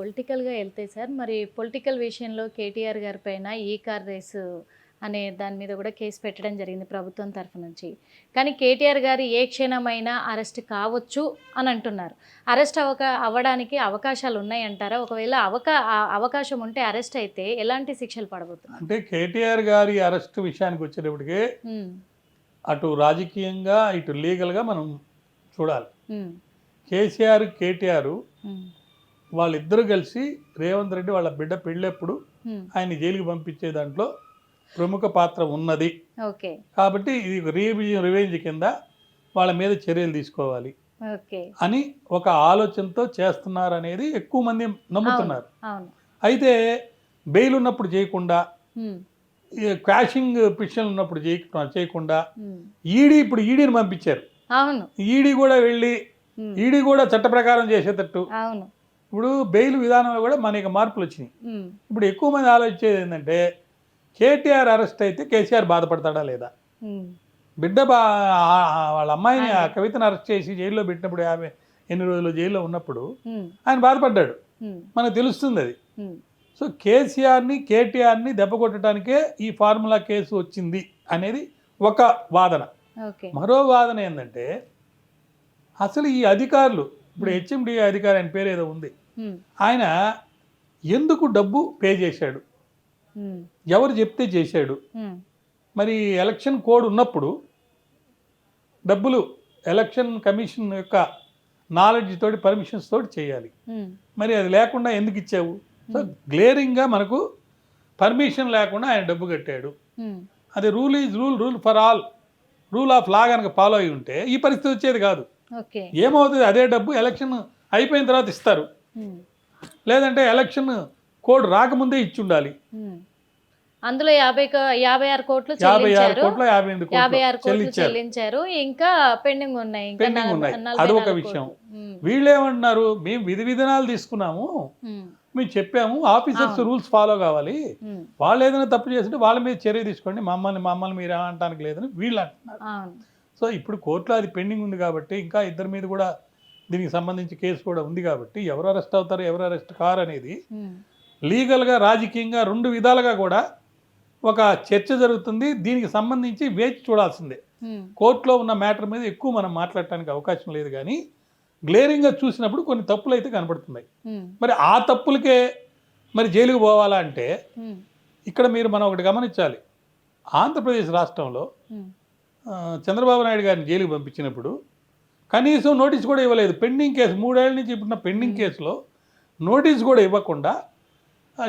పొలిటికల్గా వెళ్తే సార్ మరి పొలిటికల్ విషయంలో కేటీఆర్ గారి పైన ఈ కార్ రేసు అనే దాని మీద కూడా కేసు పెట్టడం జరిగింది ప్రభుత్వం తరఫు నుంచి. కానీ కేటీఆర్ గారు ఏ క్షణమైనా అరెస్ట్ కావచ్చు అని అంటున్నారు. అరెస్ట్ అవక అవ్వడానికి అవకాశాలు ఉన్నాయంటారా? ఒకవేళ అవకా అవకాశం ఉంటే అరెస్ట్ అయితే ఎలాంటి శిక్షలు పడబోతున్నారు అంటే కేటీఆర్ గారి అరెస్ట్ విషయానికి వచ్చేటప్పటికే అటు రాజకీయంగా ఇటు లీగల్గా మనం చూడాలి. కేసీఆర్ కేటీఆర్ వాళ్ళిద్దరూ కలిసి రేవంత్ రెడ్డి వాళ్ళ బిడ్డ పెళ్ళెప్పుడు ఆయన జైలుకి పంపించే దాంట్లో ప్రముఖ పాత్ర ఉన్నది. కాబట్టి ఇది రీవిజన్ రివెంజ్ కింద వాళ్ళ మీద చర్యలు తీసుకోవాలి అని ఒక ఆలోచనతో చేస్తున్నారు అనేది ఎక్కువ మంది నమ్ముతున్నారు. అయితే బెయిల్ ఉన్నప్పుడు చేయకుండా క్రాషింగ్ పిటిషన్ ఉన్నప్పుడు చేయ చేయకుండా ఈడీ ఇప్పుడు ఈడీని పంపించారు. ఈడీ కూడా వెళ్ళి ఈడీ కూడా చట్ట ప్రకారం చేసేటట్టు ఇప్పుడు బెయిల్ విధానంలో కూడా మనకి మార్పులు వచ్చినాయి. ఇప్పుడు ఎక్కువ మంది ఆలోచించేది ఏంటంటే కేటీఆర్ అరెస్ట్ అయితే కేసీఆర్ బాధపడతాడా లేదా? బిడ్డ బా వాళ్ళ అమ్మాయిని ఆ. కవితను అరెస్ట్ చేసి జైల్లో పెట్టినప్పుడు యాభై ఎన్ని రోజులు జైల్లో ఉన్నప్పుడు ఆయన బాధపడ్డాడు. మనకు తెలుస్తుంది అది. సో కేసీఆర్ని కేటీఆర్ని దెబ్బ కొట్టడానికే ఈ ఫార్ములా కేసు వచ్చింది అనేది ఒక వాదన. మరో వాదన ఏంటంటే అసలు ఈ అధికారులు ఇప్పుడు హెచ్ఎండి అధికారి ఆయన పేరు ఏదో ఉంది. ఉమ్, ఆయన ఎందుకు డబ్బు పే చేశాడు? ఉమ్, ఎవరు చెప్తే చేశాడు? మరి ఎలక్షన్ కోడ్ ఉన్నప్పుడు డబ్బులు ఎలక్షన్ కమిషన్ యొక్క నాలెడ్జ్ తోటి పర్మిషన్స్ తోటి చేయాలి. మరి అది లేకుండా ఎందుకు ఇచ్చావు? సో గ్లేరింగ్గా మనకు పర్మిషన్ లేకుండా ఆయన డబ్బు కట్టాడు. అది rule is rule rule for all. Rule of law కనుక ఫాలో అయి ఉంటే ఈ పరిస్థితి వచ్చేది కాదు. ఏమవుతుంది? అదే డబ్బు ఎలక్షన్ అయిపోయిన తర్వాత ఇస్తారు. లేదంటే ఎలక్షన్ కోడ్ రాకముందే ఇచ్చి ఉండాలి. అందులో యాభై యాభై ఆరు కోట్లు యాభై ఆరు కోట్ల యాభై ఎనిమిది యాభై ఆరు కోట్లు చెల్లించారు. ఇంకా పెండింగ్ ఉన్నాయి. నలభై- ఉన్నాయి. అదొక నాలుగు విషయం. కోట్లు. ఉమ్, వీళ్ళు ఏమంటున్నారు మేము విధి విధానాలు తీసుకున్నాము. మేము చెప్పాము. ఆఫీసర్స్. రూల్స్ ఫాలో కావాలి. వాళ్ళు ఏదైనా తప్పు చేస్తుంటే వాళ్ళ మీద చర్య తీసుకోండి. మమ్మల్ని మమ్మల్ని మీరు ఏమంటానికి లేదని వీళ్ళు అంటున్నారు. సో ఇప్పుడు కోర్టులో అది పెండింగ్ ఉంది కాబట్టి ఇంకా ఇద్దరి మీద కూడా దీనికి సంబంధించి కేసు కూడా ఉంది కాబట్టి ఎవరు అరెస్ట్ అవుతారు ఎవరు అరెస్ట్ కారు అనేది లీగల్గా రాజకీయంగా రెండు విధాలుగా కూడా ఒక చర్చ జరుగుతుంది. దీనికి సంబంధించి వేచి చూడాల్సిందే. కోర్టులో ఉన్న మ్యాటర్ మీద ఎక్కువ మనం మాట్లాడటానికి అవకాశం లేదు కానీ గ్లేరింగ్గా చూసినప్పుడు కొన్ని తప్పులు అయితే కనబడుతున్నాయి. మరి ఆ తప్పులకే మరి జైలుకు పోవాలా అంటే ఇక్కడ మీరు మనం ఒకటి గమనించాలి. ఆంధ్రప్రదేశ్ రాష్ట్రంలో చంద్రబాబు నాయుడు గారిని జైలుకు పంపించినప్పుడు కనీసం నోటీస్ కూడా ఇవ్వలేదు. పెండింగ్ కేసు మూడేళ్ళ నుంచి ఇప్పుడు పెండింగ్ కేసులో నోటీస్ కూడా ఇవ్వకుండా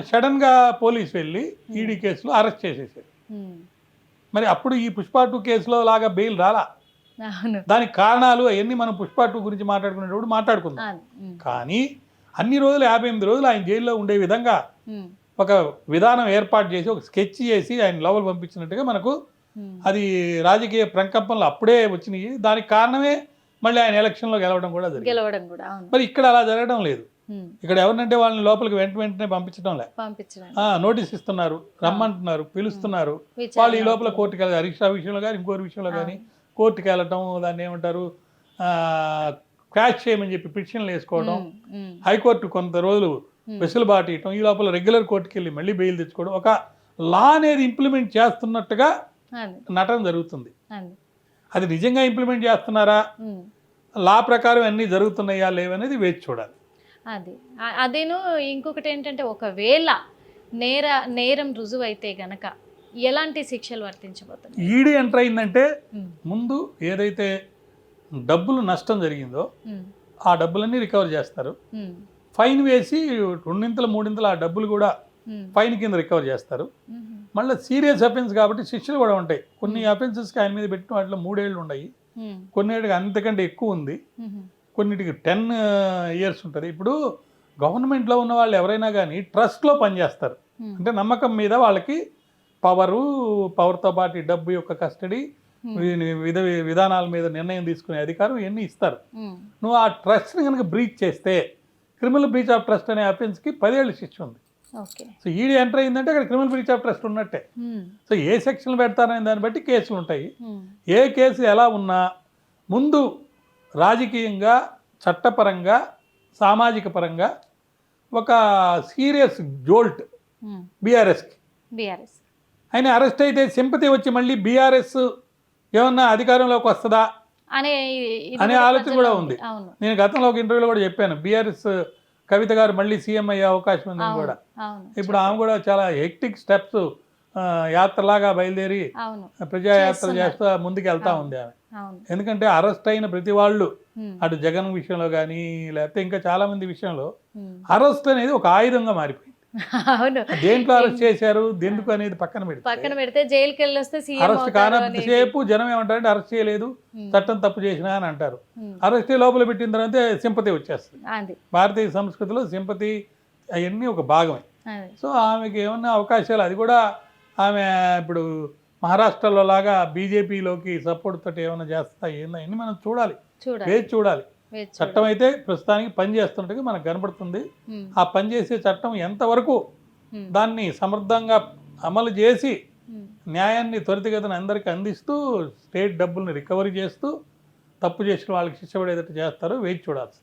సడన్గా పోలీస్ వెళ్ళి ఈడీ కేసులో అరెస్ట్ చేసేసారు. మరి అప్పుడు ఈ పుష్ప టూ కేసులో లాగా బెయిల్ రాలా? దానికి కారణాలు అవన్నీ మనం పుష్ప టూ గురించి మాట్లాడుకునేటప్పుడు మాట్లాడుకుందాం. కానీ అన్ని రోజులు యాభై ఎనిమిది రోజులు ఆయన జైల్లో ఉండే విధంగా ఒక విధానం ఏర్పాటు చేసి ఒక స్కెచ్ చేసి ఆయన లోపల పంపించినట్టుగా మనకు అది రాజకీయ ప్రకంపనలు అప్పుడే వచ్చినాయి. దానికి కారణమే మళ్ళీ ఆయన ఎలక్షన్లో గెలవడం కూడా జరిగింది. గెలవడం కూడా అవును. మరి ఇక్కడ అలా జరగడం లేదు. ఇక్కడ ఎవరినంటే వాళ్ళని లోపలికి వెంట వెంటనే పంపించడం లే. నోటీస్ ఇస్తున్నారు రమ్మంటున్నారు పిలుస్తున్నారు. వాళ్ళు ఈ లోపల కోర్టుకి వెళ్ళారు. హరీష్ రావు విషయంలో కానీ ఇంకోరి విషయంలో కానీ కోర్టుకి వెళ్ళటం దాన్ని ఏమంటారు క్రాష్ చేయమని చెప్పి పిటిషన్లు వేసుకోవడం హైకోర్టు కొంత రోజులు. వెసులుబాటు ఇవ్వటం ఈ లోపల రెగ్యులర్ కోర్టుకి వెళ్ళి మళ్ళీ బెయిల్ తెచ్చుకోవడం ఒక లా అనేది ఇంప్లిమెంట్ చేస్తున్నట్టుగా నటన జరుగుతుంది. అది. నిజంగా ఇంప్లిమెంట్ చేస్తున్నారా. లా ప్రకారం అన్నీ జరుగుతున్నాయా లేవనేది వేచి చూడాలి. అది. అదేను ఇంకొకటి ఏంటంటే ఒకవేళ నేర నేరం రుజువు అయితే గనక ఎలాంటి శిక్షలు వర్తించబోతున్నాయి? ఈడీ ఎంటర్ అయిందంటే ముందు ఏదైతే డబ్బులు నష్టం జరిగిందో ఆ డబ్బులన్నీ రికవర్ చేస్తారు. ఫైన్ వేసి రెండింతలు మూడింతలు ఆ డబ్బులు కూడా ఫైన్ కింద రికవర్ చేస్తారు. మళ్ళీ సీరియస్ అఫెన్స్ కాబట్టి శిక్షలు కూడా ఉంటాయి. కొన్ని అఫెన్సెస్కి ఆయన మీద పెట్టిన వాటిలో మూడేళ్ళు ఉన్నాయి. కొన్నిటికి అంతకంటే ఎక్కువ ఉంది. కొన్నిటికి టెన్ ఇయర్స్ ఉంటుంది. ఇప్పుడు గవర్నమెంట్లో ఉన్న వాళ్ళు ఎవరైనా కానీ ట్రస్ట్లో పనిచేస్తారు. అంటే నమ్మకం మీద వాళ్ళకి పవరు పవర్తో పాటు డబ్బు యొక్క కస్టడీ విధ విధానాల మీద నిర్ణయం తీసుకునే అధికారం ఇవన్నీ ఇస్తారు. నువ్వు ఆ ట్రస్ట్ని కనుక బ్రీచ్ చేస్తే క్రిమినల్ బ్రీచ్ ఆఫ్ ట్రస్ట్ అనే అఫెన్స్కి పదేళ్ళు శిక్ష ఉంది. సో ఈడీ ఎంటర్ అయిందంటే అక్కడ క్రిమినల్ బ్రీచ్ ఆఫ్ ట్రస్ట్ ఉన్నట్టే. సో ఏ సెక్షన్లు పెడతారనే దాన్ని బట్టి కేసులు ఉంటాయి. ఏ కేసు ఎలా ఉన్నా ముందు రాజకీయంగా చట్టపరంగా సామాజిక పరంగా ఒక సీరియస్ జోల్ట్ బీఆర్ఎస్కి. బీఆర్ఎస్. ఆయన అరెస్ట్ అయితే సింపతి వచ్చి మళ్ళీ బీఆర్ఎస్ ఏమన్నా అధికారంలోకి వస్తుందా అనే అనే ఆలోచన కూడా ఉంది. నేను గతంలో ఒక ఇంటర్వ్యూలో కూడా చెప్పాను బీఆర్ఎస్ కవిత గారు మళ్ళీ సీఎం అయ్యే అవకాశం అవును కూడా. ఇప్పుడు ఆమె కూడా చాలా హెక్టిక్ స్టెప్స్ యాత్రలాగా బయలుదేరి ప్రజాయాత్ర. చేస్తూ ముందుకు వెళ్తా ఉంది ఆమె. ఎందుకంటే అరెస్ట్ అయిన ప్రతి వాళ్ళు అటు జగన్ విషయంలో కానీ లేకపోతే ఇంకా చాలా మంది విషయంలో. అరెస్ట్ అనేది ఒక ఆయుధంగా మారిపోయింది. అవును. దేంట్లో అరెస్ట్ చేశారు? దేందుకు అనేది పక్కన పెడితే. పక్కన పెడితే జైలుకి వెళ్ళి వస్తే అరెస్ట్. కానంతసేపు జనం ఏమంటారంటే అరెస్ట్ చేయలేదు చట్టం తప్పు చేసినా అని అంటారు. అరెస్ట్ లోపల పెట్టిన తర్వాత సింపతి వచ్చేస్తుంది. భారతీయ సంస్కృతిలో సింపతి అవన్నీ ఒక భాగమే. సో ఆమెకి ఏమన్నా అవకాశాలు అది కూడా ఆమె ఇప్పుడు మహారాష్ట్రలో లాగా బీజేపీలోకి సపోర్ట్ తోటి ఏమైనా చేస్తా ఏందా అన్ని మనం చూడాలి. చూడాలి. వేచి చూడాలి వేచి చూడాలి. చట్టం అయితే ప్రస్తుతానికి పని మనకు కనబడుతుంది ఆ పని చేసే చట్టం ఎంతవరకు దాన్ని సమర్థంగా అమలు చేసి. న్యాయాన్ని త్వరితగతిన అందరికీ అందిస్తూ స్టేట్ డబ్బుల్ని రికవరీ చేస్తూ తప్పు చేసిన వాళ్ళకి శిక్ష పడేటట్టు చేస్తారో వేచి చూడాల్సి